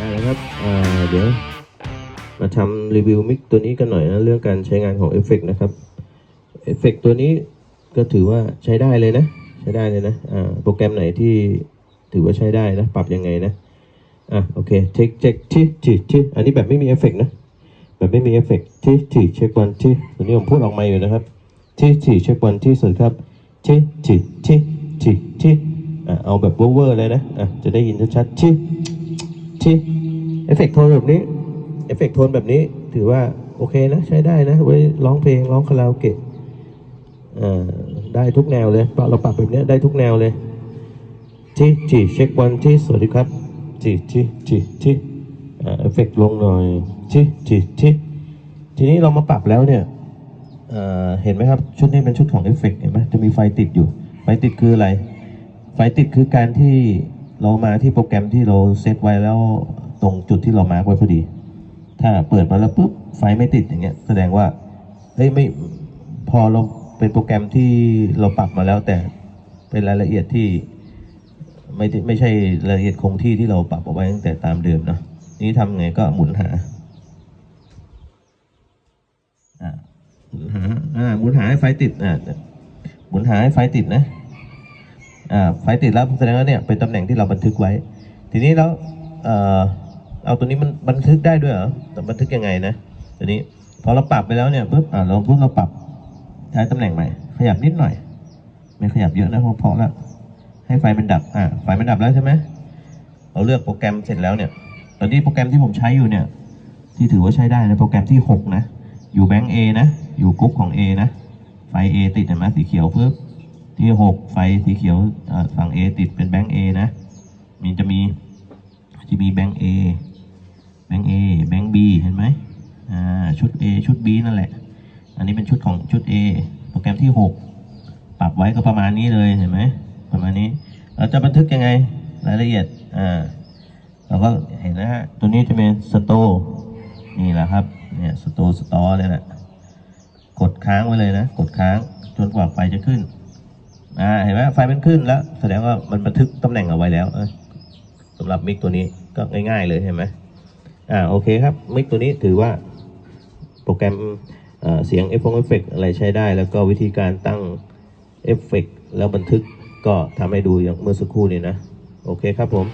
อ่านะครับเดี๋ยวมาทำรีวิวมิกตัวนี้กันหน่อยนะเรื่องการใช้งานของเอฟเฟกนะครับเอฟเฟกตัวนี้ก็ถือว่าใช้ได้เลยนะ ใช้ได้เลยนะโปรแกรมไหนที่ถือว่าใช้ได้นะ ปรับยังไงนะอะโอเคเช็คเช็คที่ที่ที่อันนี้แบบไม่มีเอฟเฟกนะแบบไม่มีเอฟเฟกที่ที่เช็ควันที่ตัวนี้ผมพูดออกมาอยู่นะครับที่ที่เช็ควันที่สุดครับที่ที่ที่ที่ที่อะเอาแบบเวอร์เลยนะอะจะได้ยินชัดๆที่ ที่เอฟเฟกโทนแบบนี้เอฟเฟกต์โทนแบบนี้ ถือว่าโอเคนะ ใช้ได้นะ ไว้ร้องเพลงร้องคาราโอเกะได้ทุกแนวเลยเราะเราปรับแบบนี้ได้ทุกแนวเลยที่จีเช็ควันที่สวัสดีครับจีจีจีจีอ่เอฟเฟกต์ลงหน่อยจีจีจีทีนี้เรามาปรับแล้วเนี่ยเอ่อเห็นไหมครับ ชุดนี้เป็นชุดของเอฟเฟกต์เห็นไหมจะมีไฟติดอยู่ ไฟติดคืออะไร ไฟติดคือการที่ เรามาที่โปรแกรมที่เราเซตไว้แล้วตรงจุดที่เรามาร์กไว้พอดี ถ้าเปิดมาแล้วปุ๊บไฟไม่ติดอย่างเงี้ย แสดงว่าเฮ้ยไม่พอเราเป็นโปรแกรมที่เราปรับมาแล้วแต่เป็นรายละเอียดที่ไม่ได้ไม่ใช่รายละเอียดคงที่ที่เราปรับเอาไว้ตั้งแต่ตามเดิมเนาะนี่ทำไงก็หมุนหาอ่าหมุนหาอ่าหมุนหาให้ไฟติดอ่าหมุนหาให้ไฟติดนะ ไฟติดแล้วแสดงว่าเนี่ยเป็นตำแหน่งที่เราบันทึกไว้ ทีนี้แล้วเอ่อเอาตัวนี้มันบันทึกได้ด้วยเหรอแต่บันทึกยังไงนะตัวนี้พอเราปรับไปแล้วเนี่ยปุ๊บอ่าเราปุ๊บเราปรับใช้ตำแหน่งใหม่ ขยับนิดหน่อย ไม่ขยับเยอะนะพราะเพราะแล้วให้ไฟมันดับอ่าไฟมันดับแล้วใช่ไหมเราเลือกโปรแกรมเสร็จแล้วเนี่ยตอนนี้โปรแกรมที่ผมใช้อยู่เนี่ย ที่ถือว่าใช้ได้นะโปรแกรมที่หกนะ อยู่แบงก์เอนะ อยู่กรุ๊ปของ A นะ ไฟ A ติดเห็นไหมสีเขียวปุ๊บ ที่หกไฟสีเขียวฝั่ง A ติดเป็นแบงก์ A นะ มีจะมีจะมีแบงก์ A แบงก์ A แบงก์ B เห็นไหมอ่าชุด A ชุด B นั่นแหละ อันนี้เป็นชุดของชุด A โปรแกรมที่หกปรับไว้ก็ประมาณนี้เลยเห็นไหมประมาณนี้ เราจะบันทึกยังไงรายละเอียดอ่าเราก็เห็นนะฮะตัวนี้จะเป็นสโตนี่แหละครับเนี่ยสโตสตอเลยแหละกดค้างไว้เลยนะ กดค้างจนกว่าไฟจะขึ้น อ่าเห็นไหมไฟมันขึ้นแล้ว แสดงว่ามันบันทึกตำแหน่งเอาไว้แล้วสำหรับมิกตัวนี้ก็ง่าย ๆ เลยเห็นไหมอ่าโอเคครับมิกตัวนี้ถือว่าโปรแกรมเอ่อเสียงเอฟเฟกต์อะไรใช้ได้ แล้วก็วิธีการตั้งเอฟเฟกต์แล้วบันทึกก็ทำให้ดูอย่างเมื่อสักครู่นี้นะ โอเคครับผม